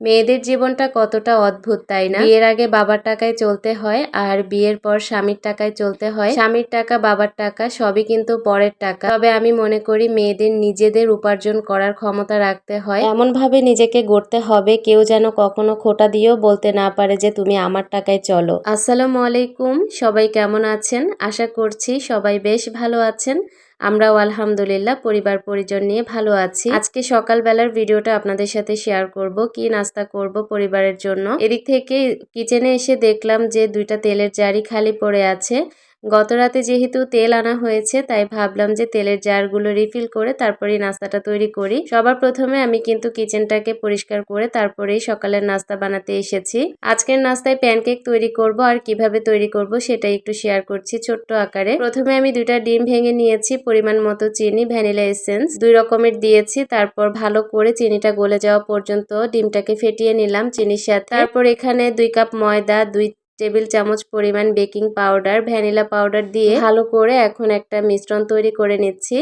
মেয়েদের জীবনটা কতটা অদ্ভুত, তাই না? বিয়ের আগে বাবার টাকায় চলতে হয় আর বিয়ের পর স্বামীর টাকায় চলতে হয়। স্বামীর টাকা, বাবার টাকা সবই কিন্তু পরের টাকা। তবে আমি মনে করি মেয়েদের নিজেদের উপার্জন করার ক্ষমতা রাখতে হয়। এমন ভাবে নিজেকে গড়তে হবে, কেউ যেন কখনো খোটা দিয়েও বলতে না পারে যে তুমি আমার টাকায় চলো। আসসালামু আলাইকুম, সবাই কেমন আছেন? আশা করছি সবাই বেশ ভালো আছেন। আমরাও আলহামদুলিল্লাহ পরিবার পরিজন নিয়ে ভালো আছি। আজকে সকালবেলার ভিডিওটা আপনাদের সাথে শেয়ার করব, কি নাস্তা করব পরিবারের জন্য। এদিক থেকে কিচেনে এসে দেখলাম যে দুইটা তেলের জারি খালি পড়ে আছে। গত রাতে যেহেতু তেল আনা হয়েছে, তাই ভাবলাম যে তেলের জারগুলো রিফিল করে তারপরেই নাস্তাটা তৈরি করি। সবার প্রথমে আমি কিন্তু কিচেনটাকে পরিষ্কার করে তারপরেই সকালের নাস্তা বানাতে এসেছি। আজকের নাস্তায় প্যানকেক তৈরি করব আর কীভাবে তৈরি করব সেটা একটু শেয়ার করছি ছোট্ট আকারে। প্রথমে আমি দুইটা ডিম ভেঙে নিয়েছি, পরিমাণ মতো চিনি, ভ্যানিলা এসেন্স দুই রকমের দিয়েছি, তারপর ভালো করে চিনিটা গলে যাওয়া পর্যন্ত ডিমটাকে ফেটিয়ে নিলাম চিনির সাথে। তারপর এখানে দুই কাপ ময়দা, দুই টেবিল চামচ পরিমাণ বেকিং পাউডার, ভ্যানিলা পাউডার দিয়ে ভালো করে এখন একটা মিশ্রণ তৈরি করে নিচ্ছি।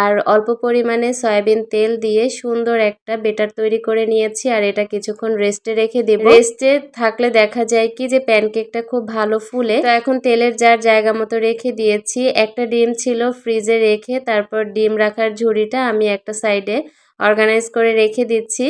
আর অল্প পরিমাণে সয়াবিন তেল দিয়ে সুন্দর একটা বেটার তৈরি করে নিয়েছি আর এটা কিছুক্ষণ রেস্টে রেখে দেব। রেস্টে থাকলে দেখা যায় কি যে প্যানকেকটা খুব ভালো ফুলে। তো এখন তেলের যার জায়গা মতো রেখে দিয়েছি। একটা ডিম ছিল ফ্রিজে রেখে তারপর ডিম রাখার ঝুড়িটা আমি একটা সাইডে অর্গানাইজ করে রেখে দিচ্ছি।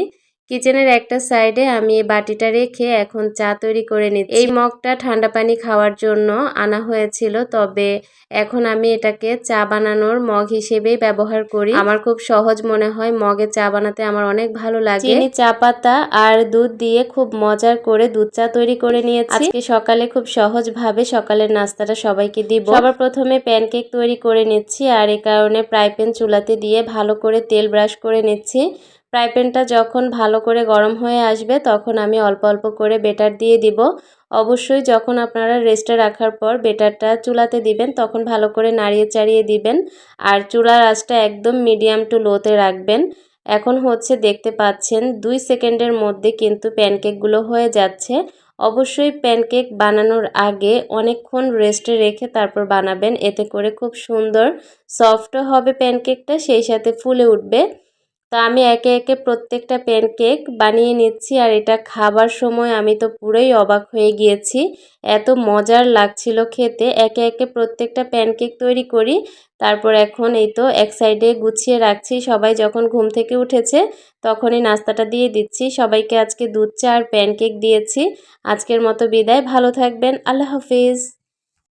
কিচেনের একটা সাইডে আমি এই বাটিটা রেখে এখন চা তৈরি করে নিচ্ছি। এই মগটা ঠান্ডা পানি খাওয়ার জন্য আনা হয়েছিল তবে এখন আমি এটাকে চা বানানোর মগ হিসেবেই ব্যবহার করি। আমার খুব সহজ মনে হয় মগে চা বানাতে আমার অনেক ভালো লাগে। চিনি চা পাতা আর দুধ দিয়ে খুব মজার করে দুধ চা তৈরি করে নিয়েছি। আজকে সকালে খুব সহজ ভাবে সকালের নাস্তাটা সবাইকে দিব। সবার প্রথমে প্যানকেক তৈরি করে নিচ্ছি আর এই কারণে ফ্রাই প্যান চুলাতে দিয়ে ভালো করে তেল ব্রাশ করে নিচ্ছি। ফ্রাই প্যানটা যখন ভালো করে গরম হয়ে আসবে, তখন আমি অল্প অল্প করে বেটার দিয়ে দিব। অবশ্যই যখন আপনারা রেস্টে রাখার পর বেটারটা চুলাতে দিবেন, তখন ভালো করে নাড়িয়ে চাড়িয়ে দিবেন। আর চুলার আঁচটা একদম মিডিয়াম টু লোতে রাখবেন। এখন হচ্ছে দেখতে পাচ্ছেন দুই সেকেন্ডের মধ্যে কিন্তু প্যানকেকগুলো হয়ে যাচ্ছে। অবশ্যই প্যানকেক বানানোর আগে অনেকক্ষণ রেস্টে রেখে তারপর বানাবেন। এতে করে খুব সুন্দর সফটও হবে প্যানকেকটা সেই সাথে ফুলে উঠবে। তো আমি একে একে প্রত্যেকটা প্যানকেক বানিয়ে নিচ্ছি আর এটা খাবার সময় আমি তো পুরোই অবাক হয়ে গিয়েছি। এত মজার লাগছিল খেতে। একে একে প্রত্যেকটা প্যানকেক তৈরি করি। তারপর এখন এই তো এক সাইডে গুছিয়ে রাখছি। সবাই যখন ঘুম থেকে উঠেছে তখনই নাস্তাটা দিয়ে দিচ্ছি। সবাইকে আজকে দুধ চা আর প্যানকেক দিয়েছি। আজকের মতো বিদায়। ভালো থাকবেন। আল্লাহ হাফিজ।